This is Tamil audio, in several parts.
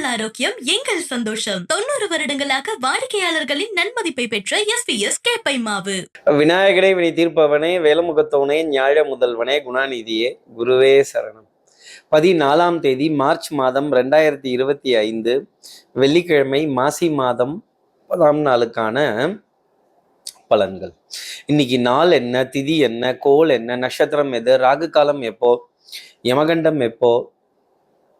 உங்கள் ஆரோக்கியம் எங்கள் சந்தோஷம். தொண்ணூறு வருடங்களாக வாடிக்கையாளர்களின் நன்மதிப்பை பெற்ற எஸ் பி எஸ் கேப்பை மாவு விநாயகனை வினை தீர்ப்பவனே வேலமுகத்தவனே ஞாழ முதல்வனே குணாநிதியே குருவே சரணம். பதினாலாம் தேதி மார்ச் மாதம் ரெண்டாயிரத்தி இருபத்தி ஐந்து வெள்ளிக்கிழமை மாசி மாதம் முப்பதாம் நாளுக்கான பலன்கள். இன்னைக்கு நாள் என்ன திதி என்ன கோல் என்ன நட்சத்திரம் எது ராகு காலம் எப்போ யமகண்டம் எப்போ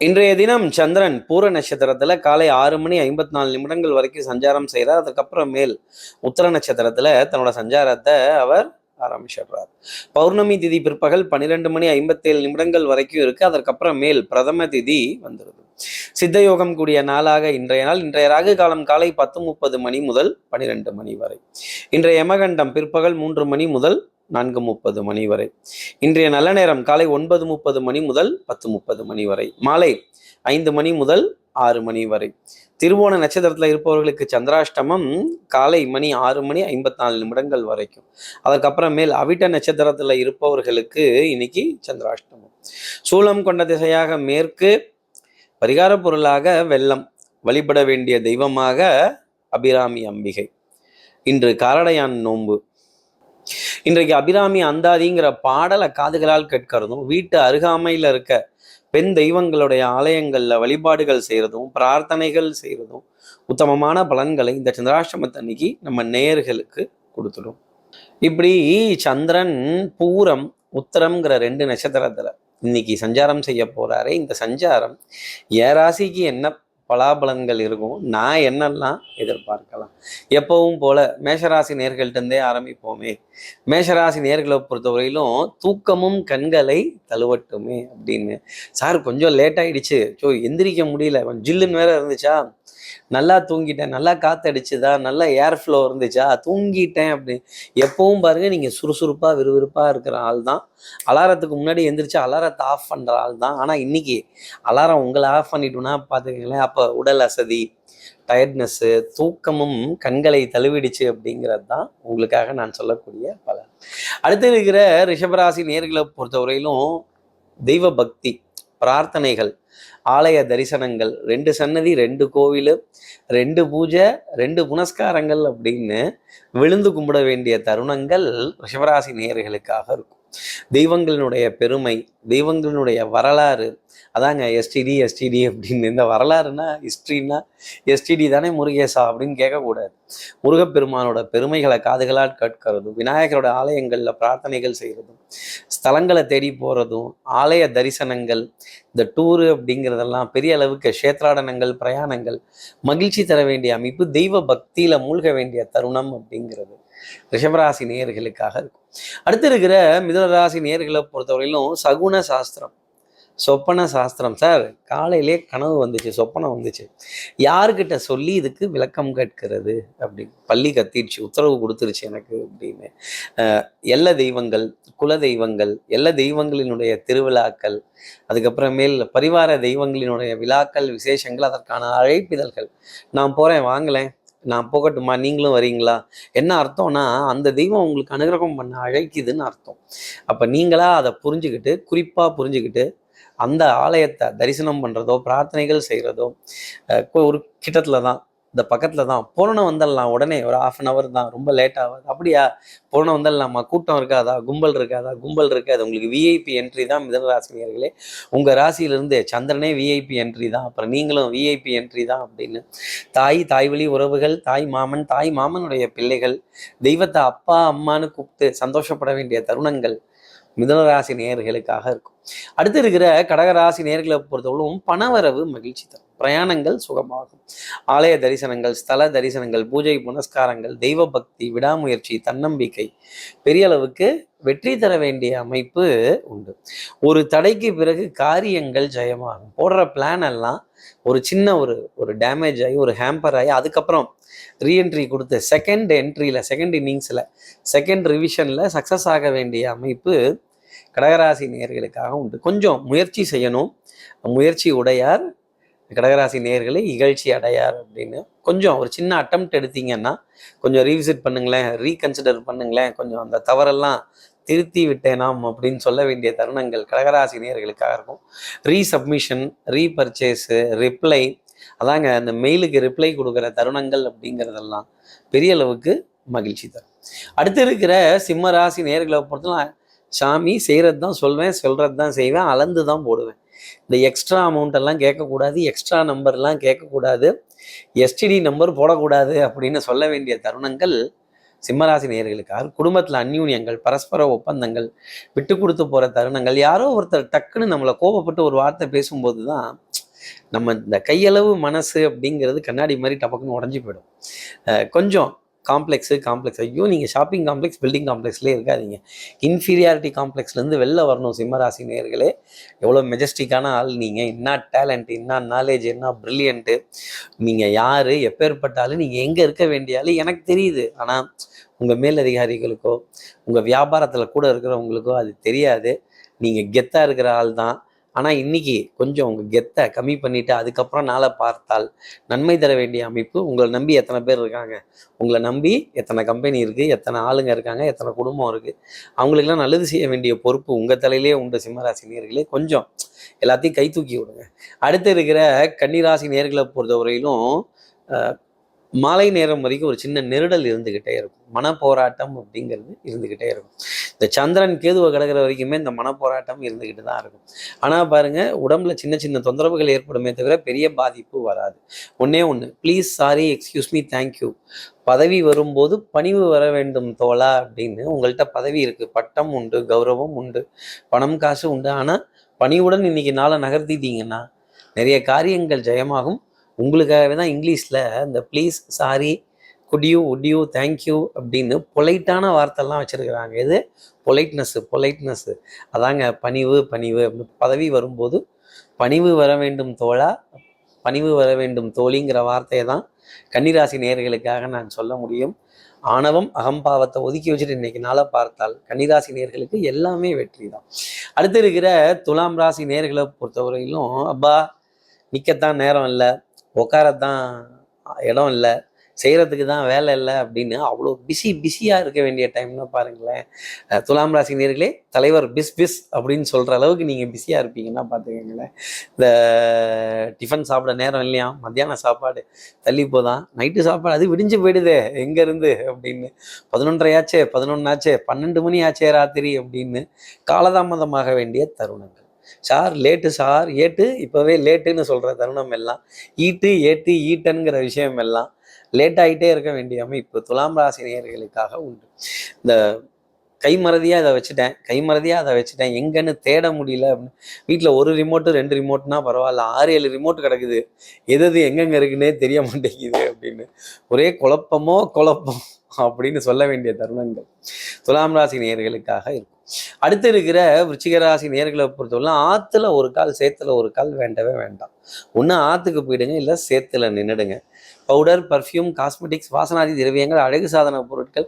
இன்றைய தினம் சந்திரன் பூர நட்சத்திரத்துல காலை ஆறு மணி ஐம்பத்தி நாலு நிமிடங்கள் வரைக்கும் சஞ்சாரம் செய்கிறார் அதுக்கப்புறம் மேல் உத்தர நட்சத்திரத்துல தன்னோட சஞ்சாரத்தை அவர் ஆரம்பிச்சிடுறார். பௌர்ணமி திதி பிற்பகல் பன்னிரெண்டு மணி ஐம்பத்தேழு நிமிடங்கள் வரைக்கும் இருக்கு. அதற்கப்புறம் மேல் பிரதம திதி வந்துடுது சித்தயோகம் கூடிய நாளாக இன்றைய நாள். இன்றைய ராகு காலம் காலை பத்து முப்பது மணி முதல் பனிரெண்டு மணி வரை. இன்றைய யமகண்டம் பிற்பகல் மூன்று மணி முதல் நான்கு முப்பது மணி வரை. இன்றைய நல்ல நேரம் காலை ஒன்பது முப்பது மணி முதல் பத்து முப்பது மணி வரை. மாலை ஐந்து மணி முதல் ஆறு மணி வரை. திருவோண நட்சத்திரத்தில் இருப்பவர்களுக்கு சந்திராஷ்டமம் காலை மணி ஆறு மணி ஐம்பத்தி நாலு நிமிடங்கள் வரைக்கும். அதற்கப்புறமேல் மேல் அவிட்ட நட்சத்திரத்தில் இருப்பவர்களுக்கு இன்னைக்கு சந்திராஷ்டமம். சூலம் கொண்ட திசையாக மேற்கு பரிகார பொருளாக வெள்ளம். வழிபட வேண்டிய தெய்வமாக அபிராமி அம்பிகை. இன்று காரடையான் நோன்பு. இன்றைக்கு அபிராமி அந்தாதிங்கிற பாடலை காதுகளால் கேட்கறதும் வீட்டு அருகாமையில் இருக்க பெண் தெய்வங்களுடைய ஆலயங்கள்ல வழிபாடுகள் செய்யறதும் பிரார்த்தனைகள் செய்யறதும் உத்தமமான பலன்களை இந்த சந்திராஷ்டமத்தன்னைக்கு நம்ம நேயர்களுக்கு கொடுத்துடும். இப்படி சந்திரன் பூரம் உத்தரம்ங்கிற ரெண்டு நட்சத்திரத்துல இன்னைக்கு சஞ்சாரம் செய்ய போறாரு. இந்த சஞ்சாரம் ஏ ராசிக்கு என்ன பலாபலன்கள் இருக்கும். நான் என்னெல்லாம் எதிர்பார்க்கலாம்? எப்பவும் போல மேஷராசி நேர்கள்ட்டே ஆரம்பிப்போமே. மேஷராசி நேர்களை பொறுத்தவரையிலும் தூக்கமும் கண்களை தழுவட்டுமே அப்படின்னு. சார் கொஞ்சம் லேட் ஆயிடுச்சு. ஸோ எந்திரிக்க முடியல. கொஞ்சம் ஜில்லுன்னு வேற இருந்துச்சா? நல்லா தூங்கிட்டேன் நல்லா காத்தடிச்சுதா நல்லா ஏர் ஃப்ளோ இருந்துச்சா தூங்கிட்டேன் அப்படி. எப்பவும் பாருங்க நீங்க சுறுசுறுப்பா விறுவிறுப்பா இருக்கிற ஆள் தான். அலாரத்துக்கு முன்னாடி எந்திரிச்சு அலாரத்தை ஆஃப் பண்ற ஆள் தான். ஆனா இன்னைக்கு அலாரம் உங்களை ஆஃப் பண்ணிட்டோம்னா பாத்துக்கங்களேன் அப்ப உடல் அசதி டயர்ட்னஸ்ஸு தூக்கமும் கண்களை தழுவிடுச்சு அப்படிங்கிறது தான் உங்களுக்காக நான் சொல்லக்கூடிய பலன். அடுத்து இருக்கிற ரிஷபராசி நேர்களை பொறுத்தவரையிலும் தெய்வ பக்தி பிரார்த்தனைகள் ஆலய தரிசனங்கள் ரெண்டு சன்னதி ரெண்டு கோவில் ரெண்டு பூஜை ரெண்டு புனஸ்காரங்கள் அப்படின்னு விழுந்து கும்பிட வேண்டிய தருணங்கள் ரிஷபராசி நேயர்களுக்காக இருக்கும். தெய்வங்களினுடைய பெருமை தெய்வங்களினுடைய வரலாறு அதாங்க எஸ்டிடி எஸ்டிடி அப்படின்னு. இந்த வரலாறுனா ஹிஸ்ட்ரின்னா எஸ்டிடி தானே முருகேசா அப்படின்னு கேட்கக்கூடாது. முருகப்பெருமானோட பெருமைகளை காதுகளால் கேட்கறதும் விநாயகரோட ஆலயங்களில் பிரார்த்தனைகள் செய்கிறதும் ஸ்தலங்களை தேடி போகிறதும் ஆலய தரிசனங்கள் இந்த டூரு அப்படிங்கிறதெல்லாம் பெரிய அளவுக்கு க்ஷேத்ராடனங்கள் பிரயாணங்கள் மகிழ்ச்சி தர வேண்டிய அமைப்பு தெய்வ பக்தியில மூழ்க வேண்டிய தருணம் அப்படிங்கிறது. ரிஷபராசி நேயர்களுக்காக இருக்கும். அடுத்து இருக்கிற மிதனராசி நேயர்களை பொறுத்தவரையிலும் சகுன சாஸ்திரம் சொப்பன சாஸ்திரம். சார் காலையிலே கனவு வந்துச்சு சொப்பனம் வந்துச்சு. யாருக்கிட்ட சொல்லி இதுக்கு விளக்கம் கேட்கிறது அப்படி பள்ளி கத்திடுச்சு உத்தரவு கொடுத்துருச்சு எனக்கு அப்படின்னு. எல்லா தெய்வங்கள் குல தெய்வங்கள் எல்லா தெய்வங்களினுடைய திருவிழாக்கள் அதுக்கப்புறமேல் பரிவார தெய்வங்களினுடைய விழாக்கள் விசேஷங்கள் அதற்கான அழைப்பிதழ்கள். நான் போகிறேன் வாங்கலேன் நான் போகட்டுமா? நீங்களும் வரீங்களா? என்ன அர்த்தம்னா அந்த தெய்வம் உங்களுக்கு அனுகிரகம் பண்ண அழைக்குதுன்னு அர்த்தம். அப்போ நீங்களா அதை புரிஞ்சுக்கிட்டு குறிப்பாக புரிஞ்சுக்கிட்டு அந்த ஆலயத்தை தரிசனம் பண்ணுறதோ பிரார்த்தனைகள் செய்கிறதோ ஒரு கிட்டத்தில் தான் இந்த பக்கத்தில் தான். பூரணம் வந்துடலாம் உடனே ஒரு ஆஃப் அன் ஹவர் தான். ரொம்ப லேட் ஆகாது. அப்படியா? போன வந்துடலாமா கூட்டம் இருக்காதா? கும்பல் இருக்காதா? கும்பல் இருக்காது. உங்களுக்கு விஐபி என்ட்ரி தான் மிதன ராசினியர்களே. உங்கள் ராசியிலிருந்து சந்திரனே விஐபி என்ட்ரி தான். அப்புறம் நீங்களும் விஐபி என்ட்ரி தான் அப்படின்னு. தாய் தாய் வழி உறவுகள் தாய் மாமன் தாய் மாமனுடைய பிள்ளைகள் தெய்வத்தை அப்பா அம்மான்னு கூப்பிட்டு சந்தோஷப்பட வேண்டிய தருணங்கள் மிதனராசி நேயர்களுக்காக இருக்கும். அடுத்து இருக்கிற கடகராசி நேர்களை பொறுத்தவரைக்கும் பணவரவு மகிழ்ச்சி தரும். பிரயாணங்கள் சுகமாகும். ஆலய தரிசனங்கள் ஸ்தல தரிசனங்கள் பூஜை புனஸ்காரங்கள் தெய்வ பக்தி விடாமுயற்சி தன்னம்பிக்கை பெரிய அளவுக்கு வெற்றி தர வேண்டிய அமைப்பு உண்டு. ஒரு தடைக்கு பிறகு காரியங்கள் ஜெயமாகும். போடுற பிளான் எல்லாம் ஒரு சின்ன ஒரு ஒரு டேமேஜ் ஆகி ஒரு ஹேம்பர் ஆகி அதுக்கப்புறம் ரீஎன்ட்ரி கொடுத்து செகண்ட் என்ட்ரியில் செகண்ட் இன்னிங்ஸில் செகண்ட் ரிவிஷனில் சக்ஸஸ் ஆக வேண்டிய அமைப்பு கடகராசி நேயர்களுக்காக உண்டு. கொஞ்சம் முயற்சி செய்யணும். முயற்சி உடையார் கடகராசி நேர்களை இகழ்ச்சி அடையார் அப்படின்னு கொஞ்சம் ஒரு சின்ன அட்டம் எடுத்தீங்கன்னா கொஞ்சம் ரீவிசிட் பண்ணுங்களேன் ரீகன்சிடர் பண்ணுங்களேன் கொஞ்சம் அந்த தவறெல்லாம் திருத்தி விட்டேனாம் அப்படின்னு சொல்ல வேண்டிய தருணங்கள் கடகராசி நேர்களுக்காக இருக்கும். ரீசப்மிஷன் ரீபர்ச்சேஸு ரிப்ளை அதாங்க அந்த மெயிலுக்கு ரிப்ளை கொடுக்குற தருணங்கள் அப்படிங்கிறதெல்லாம் பெரிய அளவுக்கு மகிழ்ச்சி தரும். அடுத்து இருக்கிற சிம்ம ராசி நேர்களை பொறுத்தலாம் சாமி செய்கிறது தான் சொல்வேன் சொல்கிறது தான் செய்வேன் அளந்து தான் போடுவேன். இந்த எக்ஸ்ட்ரா அமௌண்ட் எல்லாம் கேட்கக்கூடாது எக்ஸ்ட்ரா நம்பர்லாம் கேட்கக்கூடாது. எஸ்டிடி நம்பர் போடக்கூடாது அப்படின்னு சொல்ல வேண்டிய தருணங்கள் சிம்மராசி நேர்களுக்காக குடும்பத்தில் அந்யூன்யங்கள் பரஸ்பர ஒப்பந்தங்கள் விட்டு கொடுத்து போகிற தருணங்கள் யாரோ ஒருத்தர் டக்குன்னு நம்மளை கோபப்பட்டு ஒரு வார்த்தை பேசும்போது தான் நம்ம இந்த கையளவு மனசு அப்படிங்கிறது கண்ணாடி மாதிரி டபக்குன்னு உடஞ்சி போயிடும். கொஞ்சம் காம்ப்ளெக்ஸு காம்ப்ளெக்ஸ் ஐயோ நீங்கள் ஷாப்பிங் காம்ப்ளெக்ஸ் பில்டிங் காம்ப்ளெக்ஸ்லேயே இருக்காதீங்க. இன்ஃபீரியாரிட்டி காம்ப்ளெக்ஸ்லேருந்து வெளில வரணும் சிம்மராசி நேர்களே எவ்வளோ மெஜஸ்டிக்கான ஆள் நீங்கள் என்ன டேலண்ட் என்ன நாலேஜ் என்ன ப்ரில்லியண்ட்டு நீங்கள் யார் எப்பேற்பட்டாலும் நீங்கள் எங்கே இருக்க வேண்டியாலும் எனக்கு தெரியுது. ஆனால் உங்கள் மேலதிகாரிகளுக்கோ உங்கள் வியாபாரத்தில் கூட இருக்கிறவங்களுக்கோ அது தெரியாது. நீங்கள் கெத்தாக இருக்கிற ஆள் தான் ஆனால் இன்னைக்கு கொஞ்சம் உங்கள் கெத்தை கம்மி பண்ணிவிட்டு அதுக்கப்புறம் நாளை பார்த்தால் நன்மை தர வேண்டிய அமைப்பு உங்களை நம்பி எத்தனை பேர் இருக்காங்க? உங்களை நம்பி எத்தனை கம்பெனி இருக்குது எத்தனை ஆளுங்க இருக்காங்க எத்தனை குடும்பம் இருக்குது அவங்களுக்கெல்லாம் நல்லது செய்ய வேண்டிய பொறுப்பு உங்கள் தலையிலே உண்டு சிம்மராசி நேர்களே. கொஞ்சம் எல்லாத்தையும் கை தூக்கி விடுங்க. அடுத்து இருக்கிற கன்னிராசி நேர்களை பொறுத்தவரையிலும் மாலை நேரம் வரைக்கும் ஒரு சின்ன நெருடல் இருந்துக்கிட்டே இருக்கும். மனப்போராட்டம் அப்படிங்கிறது இருந்துக்கிட்டே இருக்கும். இந்த சந்திரன் கேதுவை கிடக்கிற வரைக்குமே இந்த மனப்போராட்டம் இருந்துக்கிட்டு தான் இருக்கும். ஆனால் பாருங்கள் உடம்புல சின்ன சின்ன தொந்தரவுகள் ஏற்படுமே தவிர பெரிய பாதிப்பு வராது. ஒன்றே ஒன்று please sorry excuse me thank you பதவி வரும்போது பணிவு வர வேண்டும் தோழா அப்படின்னு உங்கள்கிட்ட பதவி இருக்கு. பட்டம் உண்டு கௌரவம் உண்டு பணம் காசு உண்டு. ஆனால் பணிவுடன் இன்னைக்கு நாளை நகர்த்திட்டீங்கன்னா நிறைய காரியங்கள் ஜெயமாகும். உங்களுக்காகவே தான் இங்கிலீஷில் இந்த please sorry could you would you thank you அப்படின்னு பொலைட்டான வார்த்தைலாம் வச்சுருக்கிறாங்க. இது பொலைட்னஸ்ஸு பொலைட்னஸ்ஸு அதாங்க பணிவு பணிவு அப்படின்னு பதவி வரும்போது பணிவு வர வேண்டும் தோழா பணிவு வர வேண்டும் தோழிங்கிற வார்த்தையை தான் கன்னிராசி நேர்களுக்காக நான் சொல்ல முடியும். ஆணவம் அகம்பாவத்தை ஒதுக்கி வச்சுட்டு இன்னைக்கு நாளாக பார்த்தால் கன்னிராசி நேர்களுக்கு எல்லாமே வெற்றி தான். அடுத்து இருக்கிற துலாம் ராசி நேர்களை பொறுத்தவரையிலும் அப்பா நிற்கத்தான் நேரம் இல்லை. உட்காரத்தான் இடம் இல்லை செய்கிறதுக்கு தான் வேலை இல்லை அப்படின்னு அவ்வளோ பிஸி பிஸியாக இருக்க வேண்டிய டைம்னு பாருங்களேன். துலாம் ராசி நேர்களே தலைவர் பிஸ் பிஸ் அப்படின்னு சொல்கிற அளவுக்கு நீங்கள் பிஸியாக இருப்பீங்கன்னா பார்த்துக்கங்களேன். இந்த டிஃபன் சாப்பிட நேரம் இல்லையா? மத்தியான சாப்பாடு தள்ளி போதான் நைட்டு சாப்பாடு அது விடிஞ்சு போயிடுதே எங்கேருந்து அப்படின்னு. பதினொன்றரை ஆச்சே பதினொன்னாச்சே பன்னெண்டு மணி ஆச்சே ராத்திரி அப்படின்னு காலதாமதமாக வேண்டிய தருணங்கள். சார் லேட்டு சார் ஏட்டு? இப்போவே லேட்டுன்னு சொல்கிற தருணம் எல்லாம். ஈட்டு ஏட்டு ஈட்டனுங்கிற விஷயம் எல்லாம் லேட் ஆகிட்டே இருக்க வேண்டிய அமைப்பு துலாம் ராசி நேயர்களுக்காக உண்டு. இந்த கைமறதியாக அதை வச்சுட்டேன் கைமறதியாக அதை வச்சுட்டேன் எங்கன்னு தேட முடியல அப்படின்னு. வீட்டில் ஒரு ரிமோட்டு ரெண்டு ரிமோட்னா பரவாயில்ல ஆறு ஏழு ரிமோட் கிடக்குது. எது எது எங்கெங்கே இருக்குன்னே தெரிய மாட்டேங்குது அப்படின்னு. ஒரே குழப்பமோ குழப்பம் அப்படின்னு சொல்ல வேண்டிய தருணங்கள் துலாம் ராசி நேர்களுக்காக இருக்கும். அடுத்து இருக்கிற விருச்சிக ராசி நேர்களை பொறுத்தவரை ஆற்றுல ஒரு கால் சேத்துல ஒரு கால் வேண்டவே வேண்டாம். ஒன்று ஆற்றுக்கு போயிடுங்க இல்லை சேத்துல நின்றுடுங்க பவுடர் பர்ஃப்யூம் காஸ்மெட்டிக்ஸ் வாசனாதி திரவியங்கள் அழகு சாதன பொருட்கள்.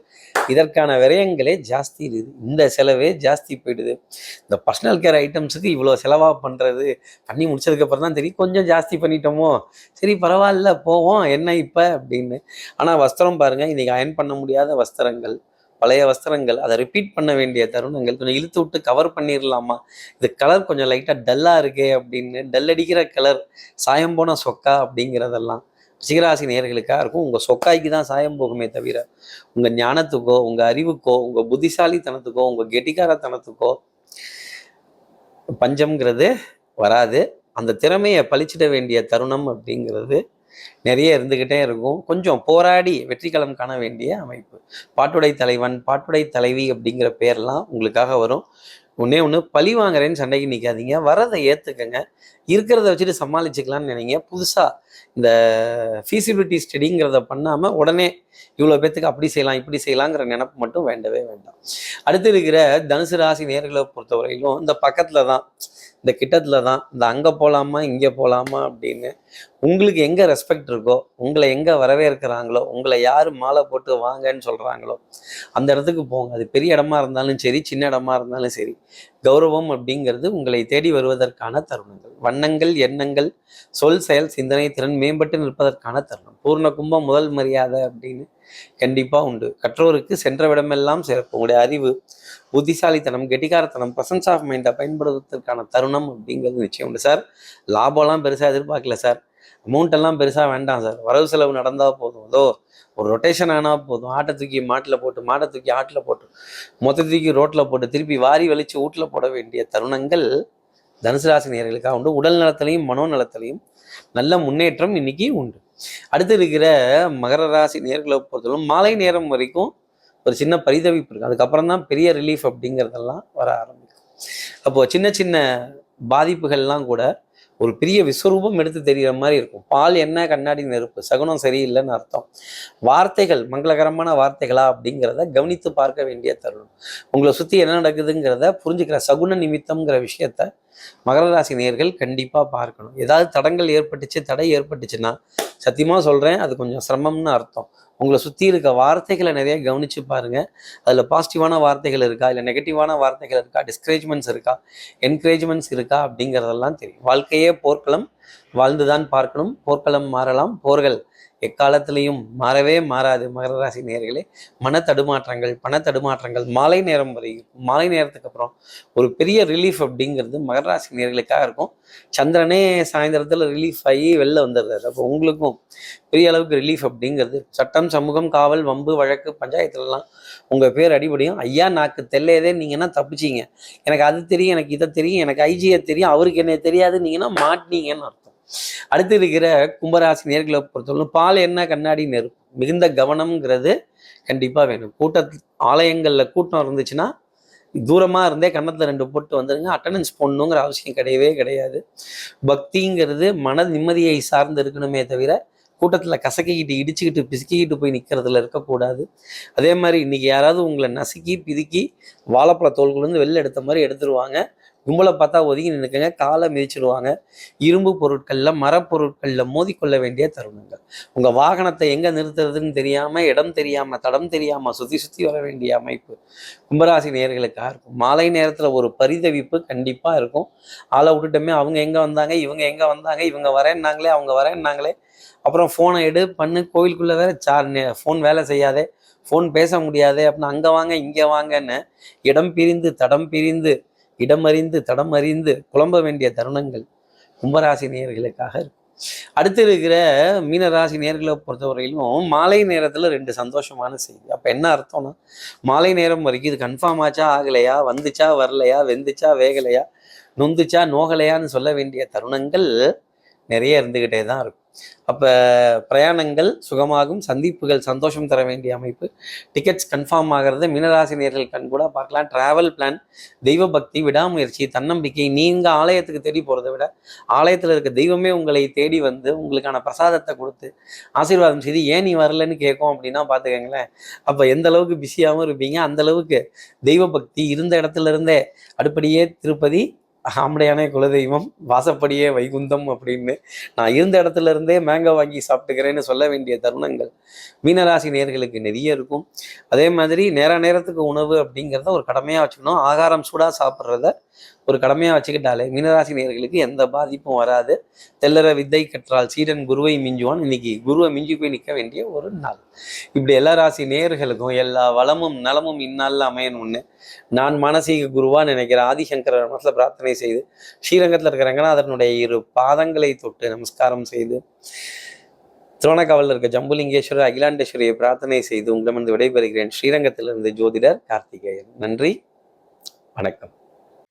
இதற்கான விரயங்களே ஜாஸ்தி இருக்குது. இந்த செலவே ஜாஸ்தி போயிடுது. இந்த பர்சனல் கேர் ஐட்டம்ஸுக்கு இவ்வளோ செலவாக பண்ணுறது பண்ணி முடிச்சதுக்கப்புறம் தான் தெரியும். கொஞ்சம் ஜாஸ்தி பண்ணிட்டோமோ? சரி பரவாயில்ல போவோம். என்ன இப்போ? அப்படின்னு. ஆனால் வஸ்திரம் பாருங்கள் இன்றைக்கி அயன் பண்ண முடியாத வஸ்திரங்கள் பழைய வஸ்திரங்கள். அதை ரிப்பீட் பண்ண வேண்டிய தருணங்கள். கொஞ்சம் இழுத்து விட்டு கவர் பண்ணிடலாமா இது கலர் கொஞ்சம் லைட்டாக டல்லாக இருக்கே அப்படின்னு. டல் அடிக்கிற கலர் சாயம் போன சொக்கா அப்படிங்கிறதெல்லாம். சிகராசி நேர்களுக்காக இருக்கும். உங்கள் சொக்காய்க்கு தான் சாயம் போகுமே தவிர உங்கள் ஞானத்துக்கோ உங்கள் அறிவுக்கோ உங்கள் புத்திசாலித்தனத்துக்கோ உங்கள் கெட்டிக்காரத்தனத்துக்கோ பஞ்சம்ங்கிறது வராது. அந்த திறமையை பழிச்சிட வேண்டிய தருணம் அப்படிங்கிறது நிறைய இருந்துக்கிட்டே இருக்கும். கொஞ்சம் போராடி வெற்றிக்கலம் காண வேண்டிய அமைப்பு. பாட்டுடை தலைவன் பாட்டுடை தலைவி அப்படிங்கிற பேர்லாம் உங்களுக்காக வரும். ஒன்னே ஒன்று பழி வாங்குறேன்னு சண்டைக்கு நிற்காதீங்க வரதை ஏற்றுக்கங்க இருக்கிறத வச்சுட்டு சமாளிச்சுக்கலாம்னு நினைங்க. புதுசாக இந்த ஃபீசிபிலிட்டி ஸ்டடிங்கிறத பண்ணாமல் உடனே இவ்வளோ பேத்துக்கு அப்படி செய்யலாம் இப்படி செய்யலாங்கிற நினப்பு மட்டும் வேண்டவே வேண்டாம். அடுத்து இருக்கிற தனுசு ராசி நேர்களை பொறுத்தவரையிலும் இந்த பக்கத்தில் தான் இந்த கிட்டத்துல தான் இந்த அங்கே போகலாமா இங்கே போகலாமா அப்படின்னு உங்களுக்கு எங்கே ரெஸ்பெக்ட் இருக்கோ உங்களை எங்கே வரவேற்கிறாங்களோ உங்களை யார் மாலை போட்டு வாங்கன்னு சொல்கிறாங்களோ அந்த இடத்துக்கு போங்க. அது பெரிய இடமா இருந்தாலும் சரி சின்ன இடமா இருந்தாலும் சரி. கௌரவம் அப்படிங்கிறது உங்களை தேடி வருவதற்கான தருணங்கள். வண்ணங்கள் எண்ணங்கள் சொல் செயல் சிந்தனை திறன் மேம்பட்டு நிற்பதற்கான தருணம். பூர்ண கும்பம் முதல் மரியாதை அப்படின்னு கண்டிப்பாக உண்டு. கற்றோருக்கு சென்ற விடமெல்லாம் சிறப்பு. உங்களுடைய அறிவு புத்திசாலித்தனம் கெட்டிக்காரத்தனம் பர்சன்ஸ் ஆஃப் மைண்டை பயன்படுத்துவதற்கான தருணம் அப்படிங்கிறது நிச்சயம் உண்டு. சார் லாபம்லாம் பெருசாக எதிர்பார்க்கல சார். அமௌண்ட் எல்லாம் பெருசாக வேண்டாம் சார் வரவு செலவு நடந்தால் போதும். அதோ ஒரு ரொட்டேஷன் ஆனால் போதும். ஆட்டை தூக்கி மாட்டில் போட்டு மாட்டை தூக்கி ஆட்டில் போட்டு மொத்த தூக்கி ரோட்டில் போட்டு திருப்பி வாரி வலிச்சு வீட்டில் போட வேண்டிய தருணங்கள் தனுசு ராசி நேர்களுக்காக உண்டு. உடல் நலத்திலையும் மனோநலத்திலையும் நல்ல முன்னேற்றம் இன்னைக்கு உண்டு. அடுத்து இருக்கிற மகர ராசி நேர்களை பொறுத்தவரைக்கும் மாலை நேரம் வரைக்கும் ஒரு சின்ன பரிதவிப்பு இருக்குது அதுக்கப்புறம் தான் பெரிய ரிலீஃப் அப்படிங்கிறதெல்லாம் வர ஆரம்பிக்கும். அப்போது சின்ன சின்ன பாதிப்புகள்லாம் கூட ஒரு பெரிய விஸ்வரூபம் எடுத்து தெரிகிற மாதிரி இருக்கும். பால் என்ன கண்ணாடி நெருப்பு. சகுனம் சரியில்லைன்னு அர்த்தம். வார்த்தைகள் மங்களகரமான வார்த்தைகளா அப்படிங்கிறத கவனித்து பார்க்க வேண்டிய தருணம். உங்களை சுற்றி என்ன நடக்குதுங்கிறத புரிஞ்சுக்கிற சகுன நிமித்தம்ங்கிற விஷயத்த மகர ராசி நேர்கள் கண்டிப்பாக பார்க்கணும். ஏதாவது தடங்கள் ஏற்பட்டுச்சு தடை ஏற்பட்டுச்சுன்னா சத்தியமாக சொல்கிறேன் அது கொஞ்சம் சிரமம்னு அர்த்தம். உங்களை சுற்றி இருக்க வார்த்தைகளை நிறைய கவனித்து பாருங்க. அதில் பாசிட்டிவான வார்த்தைகள் இருக்கா? இல்லை நெகட்டிவான வார்த்தைகள் இருக்கா? டிஸ்கரேஜ்மெண்ட்ஸ் இருக்கா? என்கரேஜ்மெண்ட்ஸ் இருக்கா? அப்படிங்கிறதெல்லாம் தெரியும். வாழ்க்கையே போர்க்களம். வாழ்ந்துதான் பார்க்கணும். போர்க்களம் மாறலாம். போர்கள் எக்காலத்திலையும் மாறவே மாறாது. மகர ராசி நேர்களே மன தடுமாற்றங்கள் பண தடுமாற்றங்கள் மாலை நேரம் வரை இருக்கும். மாலை நேரத்துக்கு அப்புறம் ஒரு பெரிய ரிலீஃப் அப்படிங்கிறது மகர ராசி நேர்களுக்காக இருக்கும். சந்திரனே சாயந்தரத்தில் ரிலீஃப் ஆகி வெளில வந்துடுறாரு. அப்போ உங்களுக்கும் பெரிய அளவுக்கு ரிலீஃப் அப்படிங்கிறது சட்டம் சமூகம் காவல் வம்பு வழக்கு பஞ்சாயத்துலலாம் உங்கள் பேர் அடிபடியும் ஐயா நாக்கு தெல்லையதே நீங்கன்னா தப்பிச்சிங்க? எனக்கு அது தெரியும் எனக்கு இதை தெரியும் எனக்கு ஐஜியை தெரியும் அவருக்கு என்ன தெரியாது நீங்கன்னா மாட்டினீங்கன்னு அர்த்தம். அடுத்து இருக்கிற கும்பராசி நேர்களை பொறுத்தவரை பால் என்ன கண்ணாடி நெருப்பு மிகுந்த கவனம்ங்கிறது கண்டிப்பாக வேணும். கூட்ட ஆலயங்களில் கூட்டம் இருந்துச்சுன்னா தூரமாக இருந்தே கன்னத்தில் ரெண்டு போட்டு வந்துடுங்க அட்டண்டன்ஸ் போடணுங்கிற அவசியம் கிடையவே கிடையாது. பக்திங்கிறது மன நிம்மதியை சார்ந்து இருக்கணுமே தவிர கூட்டத்தில் கசக்கிக்கிட்டு இடிச்சுக்கிட்டு பிசுக்கிக்கிட்டு போய் நிற்கிறதுல இருக்கக்கூடாது. அதே மாதிரி இன்னைக்கு யாராவது உங்களை நசுக்கி பிதுக்கி வாழைப்பழ தோல்குலேருந்து வெளில எடுத்த மாதிரி எடுத்துருவாங்க. கும்பலை பார்த்தா ஒதுங்கி நினைக்கங்க காலை மிதிச்சிடுவாங்க இரும்பு பொருட்களில் மரப்பொருட்களில் மோதிக்கொள்ள வேண்டிய தருணங்கள். உங்கள் வாகனத்தை எங்கே நிறுத்துறதுன்னு தெரியாமல் இடம் தெரியாமல் தடம் தெரியாமல் சுற்றி சுற்றி வர வேண்டிய அமைப்பு. கும்பராசி நேர்களுக்காக இருக்கும். மாலை நேரத்தில் ஒரு பரிதவிப்பு கண்டிப்பாக இருக்கும். ஆளை விட்டுட்டோமே அவங்க எங்கே வந்தாங்க இவங்க எங்கே வந்தாங்க இவங்க வரேன்னாங்களே அவங்க வரேன்னாங்களே. அப்புறம் ஃபோனை எடு பண்ணு கோவிலுக்குள்ளே வேற சார் ஃபோன் வேலை செய்யாதே ஃபோன் பேச முடியாது அப்படின்னா அங்கே வாங்க இங்கே வாங்கன்னு இடம் பிரிந்து தடம் பிரிந்து இடமறிந்து தடமறிந்து குழம்ப வேண்டிய தருணங்கள் கும்பராசி நேர்களுக்காக இருக்கும். அடுத்து இருக்கிற மீனராசி நேர்களை பொறுத்தவரையிலும் மாலை நேரத்தில் ரெண்டு சந்தோஷமான செய்தி. அப்போ என்ன அர்த்தம்னா மாலை நேரம் வரைக்கும் இது கன்ஃபார்ம் ஆச்சா ஆகலையா வந்துச்சா வரலையா வெந்துச்சா வேகலையா நொந்துச்சா நோகலையான்னு சொல்ல வேண்டிய தருணங்கள் நிறைய இருந்துக்கிட்டே தான் இருக்கும். அப்போ பிரயாணங்கள் சுகமாகும் சந்திப்புகள் சந்தோஷம் தர வேண்டிய அமைப்பு. டிக்கெட்ஸ் கன்ஃபார்ம் ஆகிறது மீனராசி நேர்கள் கண் கூட பார்க்கலாம். டிராவல் பிளான் தெய்வ பக்தி விடாமுயற்சி தன்னம்பிக்கை நீங்கள் ஆலயத்துக்கு தேடி போகிறத விட ஆலயத்தில் இருக்க தெய்வமே உங்களை தேடி வந்து உங்களுக்கான பிரசாதத்தை கொடுத்து ஆசீர்வாதம் செய்து ஏன் நீ வரலன்னு கேட்கும்? அப்படின்னா பார்த்துக்கங்களேன். அப்போ எந்த அளவுக்கு பிஸியாகவும் இருப்பீங்க அந்த அளவுக்கு தெய்வ பக்தி இருந்த இடத்துல இருந்தே அடுப்படியே திருப்பதி ஆம்படையானே குலதெய்வம் வாசப்படியே வைகுந்தம் அப்படின்னு நான் இருந்த இடத்துல இருந்தே மேங்கோ வாங்கி சாப்பிட்டுக்கிறேன்னு சொல்ல வேண்டிய தருணங்கள். மீனராசி நேர்களுக்கு நிறைய இருக்கும். அதே மாதிரி நேர நேரத்துக்கு உணவு அப்படிங்கிறத ஒரு கடமையாக வச்சுக்கணும். ஆகாரம் சூடாக சாப்பிட்றத ஒரு கடமையாக வச்சுக்கிட்டாலே மீனராசி நேர்களுக்கு எந்த பாதிப்பும் வராது. தெல்லற வித்தை கற்றால் சீடன் குருவை மிஞ்சுவான். இன்னைக்கு குருவை மிஞ்சி போய் நிற்க வேண்டிய ஒரு நாள். இப்படி எல்லா ராசி நேர்களுக்கும் எல்லா வளமும் நலமும் இந்நாளில் அமையணும்னு நான் மானசீக குருவா நினைக்கிற ஆதிசங்கர மனசில் பிரார்த்தனை செய்து ஸ்ரீரங்கத்தில் இருக்கிற ரங்கநாதனுடைய இரு பாதங்களை தொட்டு நமஸ்காரம் செய்து திருவண்ணாக்காவலில் இருக்க ஜம்புலிங்கேஸ்வரர் அகிலாண்டேஸ்வரியை பிரார்த்தனை செய்து உங்களிடமிருந்து விடைபெறுகிறேன். ஸ்ரீரங்கத்திலிருந்து ஜோதிடர் கார்த்திகேயன். நன்றி. வணக்கம்.